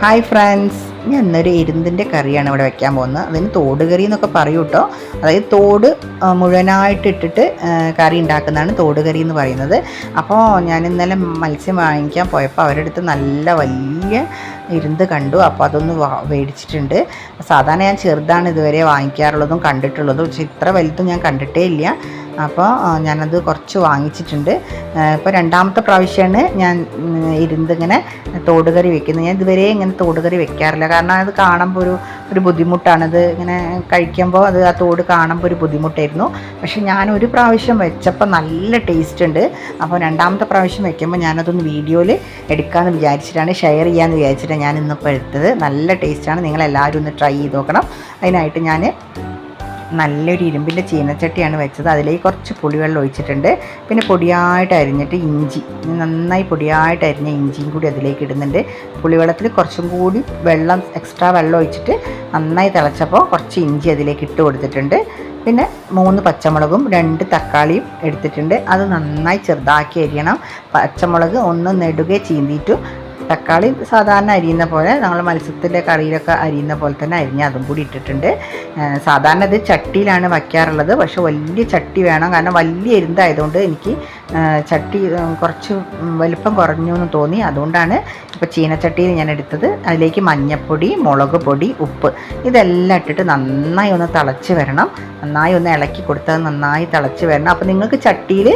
Hi friends ഞാൻ ഇന്നൊരു എരുന്തിന്റെ കറിയാണ് ഇവിടെ വെക്കാൻ പോകുന്നത്. അതിന് തോട് കറി എന്നൊക്കെ പറയൂ കേട്ടോ അതായത് തോട് മുഴുവനായിട്ട് ഇട്ടിട്ട് കറി ഉണ്ടാക്കുന്നതാണ് തോട് കറി എന്ന് പറയുന്നത്. അപ്പോൾ ഞാൻ ഇന്നലെ മത്സ്യം വാങ്ങിക്കാൻ പോയപ്പോൾ അവരുടെ അടുത്ത് നല്ല വലിയ ഇരുന്ന് കണ്ടു. അപ്പോൾ അതൊന്ന് മേടിച്ചിട്ടുണ്ട്. സാധാരണ ഞാൻ ചെറുതാണ് ഇതുവരെ വാങ്ങിക്കാറുള്ളതും കണ്ടിട്ടുള്ളതും. പക്ഷേ ഇത്ര വലുതും ഞാൻ കണ്ടിട്ടേ ഇല്ല. അപ്പോൾ ഞാനത് കുറച്ച് വാങ്ങിച്ചിട്ടുണ്ട്. ഇപ്പോൾ രണ്ടാമത്തെ പ്രാവശ്യമാണ് ഞാൻ ഇരുന്നിങ്ങനെ തോടുകറി വെക്കുന്നത്. ഞാൻ ഇതുവരെ ഇങ്ങനെ തോടുകറി വെക്കാറില്ല. കാരണം അത് കാണുമ്പോൾ ഒരു ഒരു ബുദ്ധിമുട്ടാണത് ഇങ്ങനെ കഴിക്കുമ്പോൾ അത് ആ തോട് കാണുമ്പോൾ ഒരു ബുദ്ധിമുട്ടായിരുന്നു. പക്ഷെ ഞാൻ ഒരു പ്രാവശ്യം വെച്ചപ്പോൾ നല്ല ടേസ്റ്റ് ഉണ്ട്. അപ്പോൾ രണ്ടാമത്തെ പ്രാവശ്യം വെക്കുമ്പോൾ ഞാനതൊന്ന് വീഡിയോയിൽ എടുക്കാമെന്ന് വിചാരിച്ചിട്ടാണ് ഷെയർ ചെയ്യാമെന്ന് വിചാരിച്ചിട്ടാണ് ഞാൻ ഇന്നിപ്പോൾ എടുത്തത്. നല്ല ടേസ്റ്റാണ് നിങ്ങളെല്ലാവരും ഒന്ന് ട്രൈ ചെയ്ത് നോക്കണം. അതിനായിട്ട് ഞാൻ നല്ലൊരു ഇരുമ്പിന്റെ ചീനച്ചട്ടിയാണ് വെച്ചത്. അതിലേക്ക് കുറച്ച് പുളിവെള്ളം ഒഴിച്ചിട്ടുണ്ട്. പിന്നെ പൊടിയായിട്ട് അരിഞ്ഞിട്ട് ഇഞ്ചി നന്നായി പൊടിയായിട്ട് അരിഞ്ഞ ഇഞ്ചിയും കൂടി അതിലേക്ക് ഇടുന്നുണ്ട്. പുളിവെള്ളത്തിൽ കുറച്ചും കൂടി വെള്ളം എക്സ്ട്രാ വെള്ളം ഒഴിച്ചിട്ട് നന്നായി തിളച്ചപ്പോൾ കുറച്ച് ഇഞ്ചി അതിലേക്ക് ഇട്ട് കൊടുത്തിട്ടുണ്ട്. പിന്നെ മൂന്ന് പച്ചമുളകും രണ്ട് തക്കാളിയും എടുത്തിട്ടുണ്ട്. അത് നന്നായി ചെറുതാക്കി അരിയണം. പച്ചമുളക് ഒന്ന് നെടുകെ ചീന്തിയിട്ടു തക്കാളി സാധാരണ അരിയുന്ന പോലെ നമ്മൾ മത്സ്യത്തിന്റെ കറിയിലൊക്കെ അരിയുന്ന പോലെ തന്നെ അരിഞ്ഞ് അതും കൂടി ഇട്ടിട്ടുണ്ട്. സാധാരണ ഇത് ചട്ടിയിലാണ് വയ്ക്കാറുള്ളത്. പക്ഷേ വലിയ ചട്ടി വേണം. കാരണം വലിയ എരുന്തായതുകൊണ്ട് എനിക്ക് ചട്ടി കുറച്ച് വലുപ്പം കുറഞ്ഞു എന്ന് തോന്നി. അതുകൊണ്ടാണ് ഇപ്പോൾ ചീനച്ചട്ടിയിൽ ഞാൻ എടുത്തത്. അതിലേക്ക് മഞ്ഞൾപ്പൊടി മുളക് പൊടി ഉപ്പ് ഇതെല്ലാം ഇട്ടിട്ട് നന്നായി ഒന്ന് തിളച്ച് വരണം. നന്നായി ഒന്ന് ഇളക്കി കൊടുത്തത് നന്നായി തിളച്ച് വരണം. അപ്പോൾ നിങ്ങൾക്ക് ചട്ടിയിൽ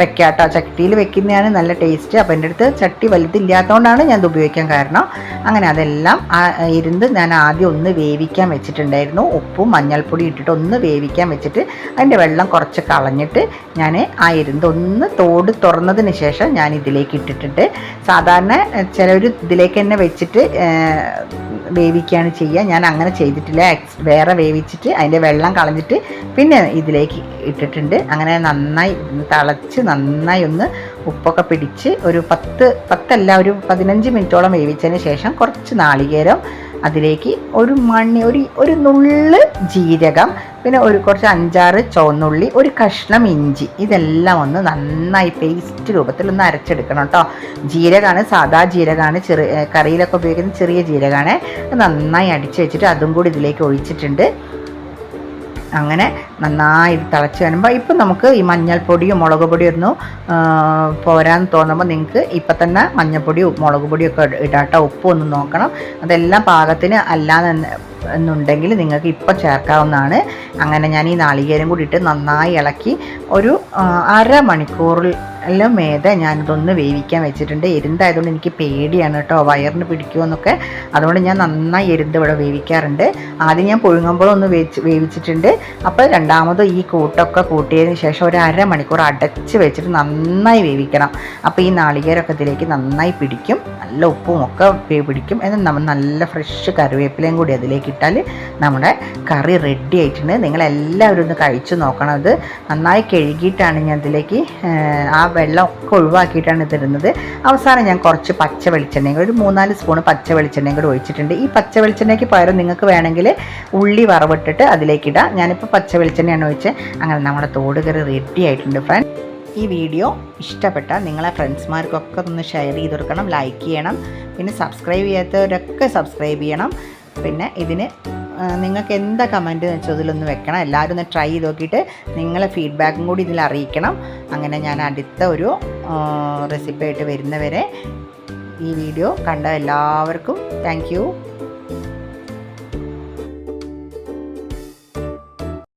വെക്കാട്ടോ. ചട്ടിയിൽ വെക്കുന്നതാണ് നല്ല ടേസ്റ്റ് അപ്പോൾ എന്റെ അടുത്ത് ചട്ടി വലുതില്ലാത്തതുകൊണ്ടാണ് ഞാൻ ഇത് ഉപയോഗിക്കാൻ കാരണം. അങ്ങനെ അതെല്ലാം ഇരുന്ന് ഞാൻ ആദ്യം ഒന്ന് വേവിക്കാൻ വെച്ചിട്ടുണ്ടായിരുന്നു. ഉപ്പും മഞ്ഞൾപ്പൊടി ഇട്ടിട്ട് ഒന്ന് വേവിക്കാൻ വെച്ചിട്ട് അതിന്റെ വെള്ളം കുറച്ച് കളഞ്ഞിട്ട് ഞാൻ ആ ഇരുന്ന് ഒന്ന് തോട് തുറന്നതിന് ശേഷം ഞാൻ ഇതിലേക്ക് ഇട്ടിട്ടുണ്ട്. സാധാരണ ചിലർ ഇതിലേക്ക് തന്നെ വെച്ചിട്ട് വേവിക്കുകയാണ് ചെയ്യുക. ഞാൻ അങ്ങനെ ചെയ്തിട്ടില്ല. വേറെ വേവിച്ചിട്ട് അതിന്റെ വെള്ളം കളഞ്ഞിട്ട് പിന്നെ ഇതിലേക്ക് ഇട്ടിട്ടുണ്ട്. അങ്ങനെ നന്നായി തിളച്ച് നന്നായി ഒന്ന് ഉപ്പൊക്കെ പിടിച്ച് ഒരു പത്ത് പത്തല്ല ഒരു പതിനഞ്ച് മിനിറ്റോളം വേവിച്ചതിന് ശേഷം കുറച്ച് നാളികേരം അതിലേക്ക് ഒരു മണി ഒരു ഒരു നുള്ള് ജീരകം പിന്നെ ഒരു കുറച്ച് അഞ്ചാറ് ചുവന്നുള്ളി ഒരു കഷ്ണം ഇഞ്ചി. ഇതെല്ലാം ഒന്ന് നന്നായി പേസ്റ്റ് രൂപത്തിൽ ഒന്ന് അരച്ചെടുക്കണം കേട്ടോ. ജീരകമാണ് സാദാ ജീരകമാണ് ചെറു കറിയിലൊക്കെ ഉപയോഗിക്കുന്ന ചെറിയ ജീരകമാണ് നന്നായി അടിച്ച് വെച്ചിട്ട് അതും കൂടി ഇതിലേക്ക് ഒഴിച്ചിട്ടുണ്ട്. അങ്ങനെ നന്നായി തിളച്ച് വരുമ്പോൾ ഇപ്പം നമുക്ക് ഈ മഞ്ഞൾപ്പൊടിയും മുളക് പൊടിയും ഒന്നും പോരാൻ തോന്നുമ്പോൾ നിങ്ങൾക്ക് ഇപ്പം തന്നെ മഞ്ഞൾപ്പൊടിയും മുളക് പൊടിയും ഒക്കെ ഇടാട്ടോ. ഉപ്പും ഒന്ന് നോക്കണം. അതെല്ലാം പാകത്തിന് അല്ലാതെ എന്നുണ്ടെങ്കിൽ നിങ്ങൾക്ക് ഇപ്പം ചേർക്കാവുന്നതാണ്. അങ്ങനെ ഞാൻ ഈ നാളികേരം കൂടി ഇട്ട് നന്നായി ഇളക്കി ഒരു അരമണിക്കൂറിൽ എല്ലാം മേതെ ഞാനിതൊന്ന് വേവിക്കാൻ വെച്ചിട്ടുണ്ട്. എരുന്തായതുകൊണ്ട് എനിക്ക് പേടിയാണ് കേട്ടോ. വയറിന് പിടിക്കുമെന്നൊക്കെ അതുകൊണ്ട് ഞാൻ നന്നായി എരുന്ത് ഇവിടെ വേവിക്കാറുണ്ട്. ആദ്യം ഞാൻ പുഴുങ്ങുമ്പോഴൊന്ന് വേവിച്ച് വേവിച്ചിട്ടുണ്ട്. അപ്പോൾ രണ്ടാമത് ഈ കൂട്ടൊക്കെ കൂട്ടിയതിന് ശേഷം ഒരു അരമണിക്കൂർ അടച്ച് വെച്ചിട്ട് നന്നായി വേവിക്കണം. അപ്പോൾ ഈ നാളികേരൊക്കെ ഇതിലേക്ക് നന്നായി പിടിക്കും. നല്ല ഉപ്പും ഒക്കെ പിടിക്കും. എന്നാൽ നമ്മൾ നല്ല ഫ്രഷ് കറിവേപ്പിലയും കൂടി അതിലേക്ക് ഇട്ടാൽ നമ്മുടെ കറി റെഡി ആയിട്ടുണ്ട്. നിങ്ങളെല്ലാവരും ഒന്ന് കഴിച്ചു നോക്കണം. അത് നന്നായി കഴുകിയിട്ടാണ് ഞാൻ ഇതിലേക്ക് ആ വെള്ളം ഒക്കെ ഒഴിവാക്കിയിട്ടാണ് തരുന്നത് അവസാനം ഞാൻ കുറച്ച് പച്ച വെളിച്ചെണ്ണയും കൂടി ഒരു മൂന്നാൽ സ്പൂൺ പച്ച വെളിച്ചെണ്ണയും കൂടി ഒഴിച്ചിട്ടുണ്ട്. ഈ പച്ച വെളിച്ചെണ്ണയ്ക്ക് പകരം നിങ്ങൾക്ക് വേണമെങ്കിൽ ഉള്ളി വറവിട്ടിട്ട് അതിലേക്ക് ഇടാം. ഞാനിപ്പോൾ പച്ച വെളിച്ചെണ്ണയാണ് ഒഴിച്ച് അങ്ങനെ നമ്മുടെ തോട് കറി റെഡി ആയിട്ടുണ്ട് ഫ്രണ്ട് ഈ വീഡിയോ ഇഷ്ടപ്പെട്ടാൽ നിങ്ങളെ ഫ്രണ്ട്സ്മാർക്കൊക്കെ ഒന്ന് ഷെയർ ചെയ്ത് കൊടുക്കണം ലൈക്ക് ചെയ്യണം പിന്നെ സബ്സ്ക്രൈബ് ചെയ്യാത്തവരൊക്കെ സബ്സ്ക്രൈബ് ചെയ്യണം. പിന്നെ ഇതിന് നിങ്ങൾക്ക് എന്താ കമന്റ് എന്ന് വെച്ചാൽ ഇതിലൊന്ന് വെക്കണം. എല്ലാവരും ഒന്ന് ട്രൈ ചെയ്ത് നോക്കിയിട്ട് നിങ്ങളെ ഫീഡ്ബാക്കും കൂടി ഇതിൽ അറിയിക്കണം. അങ്ങനെ ഞാൻ അടുത്ത ഒരു റെസിപ്പി ആയിട്ട് വരുന്നവരെ ഈ വീഡിയോ കണ്ട എല്ലാവർക്കും താങ്ക്